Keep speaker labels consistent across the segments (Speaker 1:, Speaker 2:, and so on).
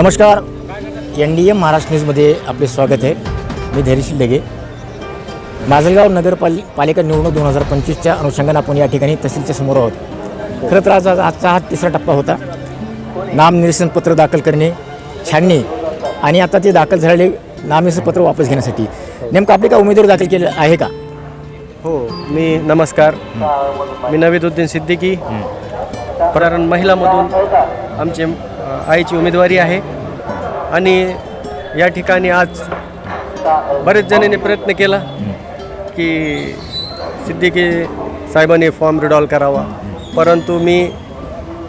Speaker 1: नमस्कार. N D M Maharashtra न्यूजमध्ये आपले स्वागत आहे. मी धैर्यशील लेगे माजलगाव नगरपाल पालिका निवडणूक दोन हजार पंचवीसच्या अनुषंगाने आपण या ठिकाणी तहसीलच्या समोर आहोत. खरं तर आज आज- आजचा हा तिसरा टप्पा होता. नामनिरसन पत्र दाखल करणे छाननी आणि आता ते दाखल झालेले नामनिरसन पत्र वापस घेण्यासाठी. नेमकं आपले का उमेदवार दाखल केलं आहे का?
Speaker 2: हो मी नमस्कार. मी नवीदुद्दीन सिद्दीकी. कारण महिलामधून आमची आईची उमेदवारी आहे. आणि या ठिकाणी आज बरेच जणांनी प्रयत्न केला की सिद्दीकी साहेबांनी फॉर्म रिडॉल करावा. परंतु मी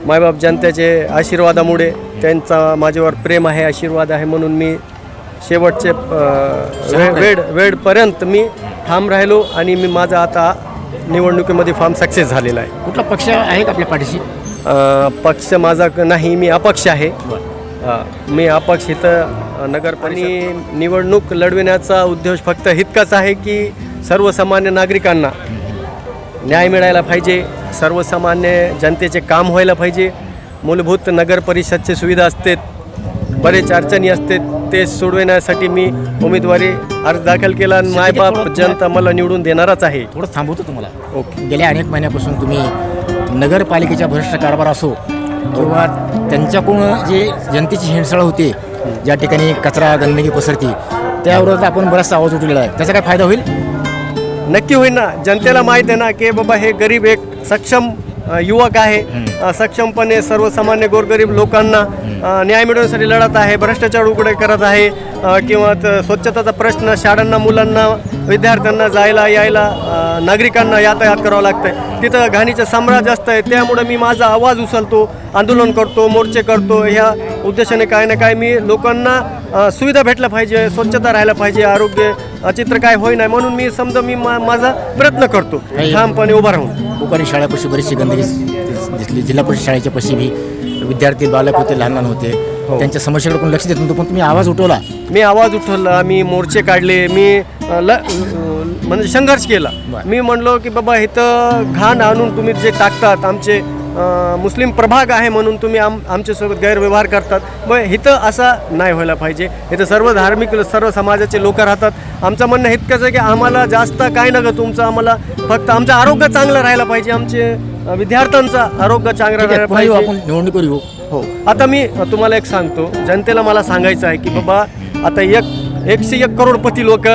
Speaker 2: मायबाप जनतेचे आशीर्वादामुळे त्यांचा माझ्यावर प्रेम आहे आशीर्वाद आहे म्हणून मी शेवटचे अ, वे- वेळ वेळपर्यंत मी ठाम राहिलो आणि मी माझा आता निवडणुकीमध्ये फॉर्म सक्सेस झालेला आहे.
Speaker 1: कुठला पक्ष आहे का आपल्या पाठीशी?
Speaker 2: पक्ष माझा क- नाही मी अपक्ष आहे. मी अपक्ष इथं नगर आणि निवडणूक लढविण्याचा उद्देश फक्त इतकाच आहे की सर्वसामान्य नागरिकांना न्याय मिळायला पाहिजे सर्वसामान्य जनतेचे काम व्हायला पाहिजे. मूलभूत नगर परिषदचे सुविधा असते बरेच अडचणी असते ते सोडविण्यासाठी मी उमेदवारी अर्ज दाखल केला आणि मायबाप जनता मला निवडून देणारच आहे.
Speaker 1: थोडं थांबवतो तुम्हाला.
Speaker 2: ओके.
Speaker 1: गेल्या अनेक महिन्यापासून तुम्ही नगरपालिकेच्या भ्रष्ट कारभार असो किंवा त्यांच्याकडून जे जनतेची हिंसळ होते ज्या ठिकाणी कचरा गंदगी पसरती त्याविरोधात आपण बराचसा आवाज उठलेला आहे. त्याचा काय फायदा होईल?
Speaker 2: नक्की होईल ना. जनतेला माहीत आहे ना की बाबा हे गरीब एक सक्षम युवक आहे. सक्षमपणे सर्वसामान्य गोरगरीब लोकांना न्याय मिळवण्यासाठी लढत आहे भ्रष्टाचार उघडे करत आहे किंवा स्वच्छताचा प्रश्न शाळांना मुलांना विद्यार्थ्यांना जायला यायला नागरिकांना यातायात करावं लागतं तिथं घाणीचं साम्राज्य असतं आहे. त्यामुळे मी माझा आवाज उचलतो आंदोलन करतो मोर्चे करतो. ह्या उद्देशाने काय ना काय मी लोकांना सुविधा भेटल्या पाहिजे स्वच्छता राहायला पाहिजे आरोग्य चित्र काय होई नाही म्हणून मी समजा मी मा- माझा प्रयत्न करतो. ठामपणे उभा राहून.
Speaker 1: दुकानी शाळेपाशी बरीचशी गंदगी दिस- दिसली. जिल्हा परिषद शाळेच्या पशी बी विद्यार्थी बालक होते लहान लहान होते. त्यांच्या समस्येकडे पण लक्ष देत नव्हतं पण तुम्ही आवाज उठवला.
Speaker 2: मी आवाज उठवला मी मोर्चे काढले मी अ, ल अ, म्हणजे संघर्ष केला. मी म्हणलो की बाबा इथं घाण आणून तुम्ही जे टाकतात आमचे मुस्लिम प्रभाग आहे म्हणून तुम्ही आम आमच्यासोबत गैरव्यवहार करतात. मग इथं असा नाही व्हायला पाहिजे. इथं सर्व धार्मिक सर्व समाजाचे लोक राहतात. आमचं म्हणणं इतकंच आहे की आम्हाला जास्त काय नका. तुमचं आम्हाला फक्त आमचं आरोग्य चांगलं राहायला पाहिजे. आमचे विद्यार्थ्यांचं आरोग्य चांगलं राहायला पाहिजे.
Speaker 1: आपण निवडणुकीवर येऊ
Speaker 2: हो. आता मी तुम्हाला एक सांगतो. जनतेला मला सांगायचं आहे की बाबा आता एक एकशे एक करोडपती लोक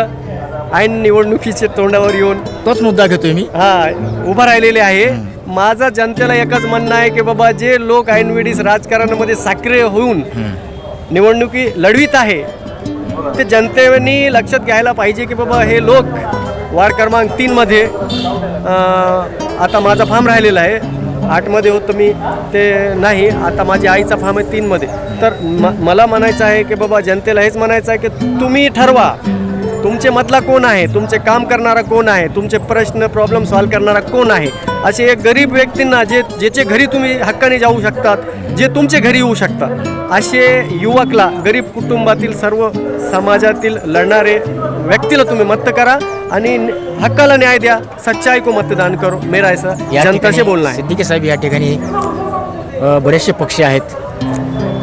Speaker 2: ऐन निवडणुकीच्या तोंडावर येऊन
Speaker 1: तोच मुद्दा घेतोय मी.
Speaker 2: हा उभं राहिलेले आहे. माझं जनतेला एकच म्हणणं आहे की बाबा जे लोक ऐनवेळीस राजकारणामध्ये सक्रिय होऊन निवडणुकी लढवीत आहे ते जनतेने लक्षात घ्यायला पाहिजे की बाबा हे लोक वार्ड क्रमांक तीनमध्ये आता माझा फार्म राहिलेला आहे. आठमध्ये होतं मी ते नाही आता माझ्या आईचा फार्म आहे तीनमध्ये तर म मला म्हणायचं आहे की बाबा जनतेला हेच म्हणायचं आहे की तुम्ही ठरवा. तुमचे मतला कोण आहे? तुमचे काम करणारा कोण आहे? तुमचे प्रश्न प्रॉब्लेम सॉल्व करणारा कोण आहे? असे एक गरीब व्यक्तींना जे ज्याचे घरी तुम्ही हक्काने जाऊ शकतात जे तुमचे घरी येऊ शकतात असे युवकला गरीब कुटुंबातील सर्व समाजातील लढणारे व्यक्तीला तुम्ही मत करा आणि हक्काला न्याय द्या. सच्चाई को मतदान करो. मेरा ऐसा
Speaker 1: या
Speaker 2: जनता से
Speaker 1: ठिकाणी
Speaker 2: बोलना है
Speaker 1: सिद्दीकी साहेब या ठिकाणी बरेचसे पक्ष आहेत.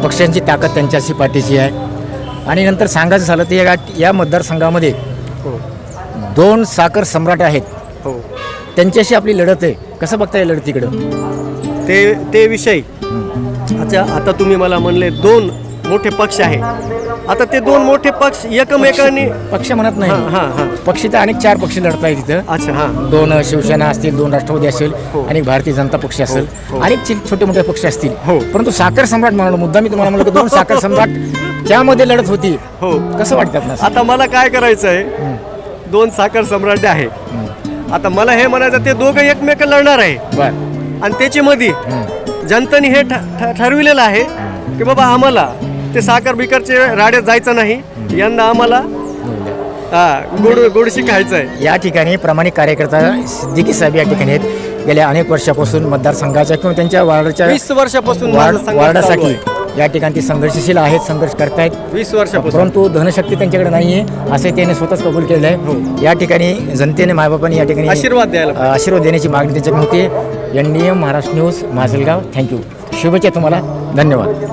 Speaker 1: पक्षांची ताकद त्यांच्याशी पाठीशी आहे. आणि नंतर सांगायचं झालं तर या या मतदारसंघामध्ये
Speaker 2: हो.
Speaker 1: दोन साखर सम्राट आहेत.
Speaker 2: हो.
Speaker 1: त्यांच्याशी आपली लढत आहे. कसं बघता येईल लढतीकडं?
Speaker 2: ते ते विषय. अच्छा आता तुम्ही मला म्हणले दोन मोठे पक्ष आहे. आता ते दोन मोठे पक्ष एकमेकांनी
Speaker 1: पक्ष म्हणत
Speaker 2: हां
Speaker 1: नाही.
Speaker 2: हां हां
Speaker 1: पक्ष तर अनेक चार पक्ष लढत आहेत तिथं.
Speaker 2: अच्छा हां.
Speaker 1: दोन शिवसेना असतील दोन राष्ट्रवादी असेल
Speaker 2: हो.
Speaker 1: आणि भारतीय जनता पक्ष असेल.
Speaker 2: हो.
Speaker 1: अनेक छोटे मोठे पक्ष असतील.
Speaker 2: हो.
Speaker 1: परंतु साखर सम्राट म्हणालो मुद्दा मी तुम्हाला म्हणलं दोन साखर सम्राट त्यामध्ये लढत होती
Speaker 2: हो.
Speaker 1: कसं वाटतं आपल्याला
Speaker 2: आता मला काय करायचं आहे दोन साखर सम्राट आहे. आता मला हे म्हणायचं ते दोघं एकमेक लढणार आहे.
Speaker 1: बर.
Speaker 2: आणि त्याच्यामध्ये जनतेने हे ठ- ठ- ठरविलेलं आहे की बाबा आम्हाला ते साखर बिकरचे राड्यात जायचं नाही. यंदा आम्हाला हा गोड गोडशी खायचं आहे
Speaker 1: या ठिकाणी प्रामाणिक कार्यकर्ता सिद्दीकी साहेब या ठिकाणी आहेत. गेल्या अनेक वर्षापासून मतदारसंघाच्या किंवा त्यांच्या वार्डाच्या
Speaker 2: वीस वर्षापासून
Speaker 1: वार्ड
Speaker 2: माझा संघर्ष चालू
Speaker 1: वार्डासाठी
Speaker 2: आहे.
Speaker 1: या ठिकाणी ते संघर्षशील आहेत संघर्ष करतायत.
Speaker 2: वीस वर्षापासून.
Speaker 1: परंतु धनशक्ती त्यांच्याकडे नाही आहे असे त्याने स्वतःच कबूल केलेलं आहे या ठिकाणी जनतेने मायबापांनी या ठिकाणी
Speaker 2: आशीर्वाद द्यायला
Speaker 1: आशीर्वाद देण्याची मागणी त्यांच्याकडे होती. N D M Maharashtra news Majalgaon thank you शुभेच्छा तुम्हाला. धन्यवाद.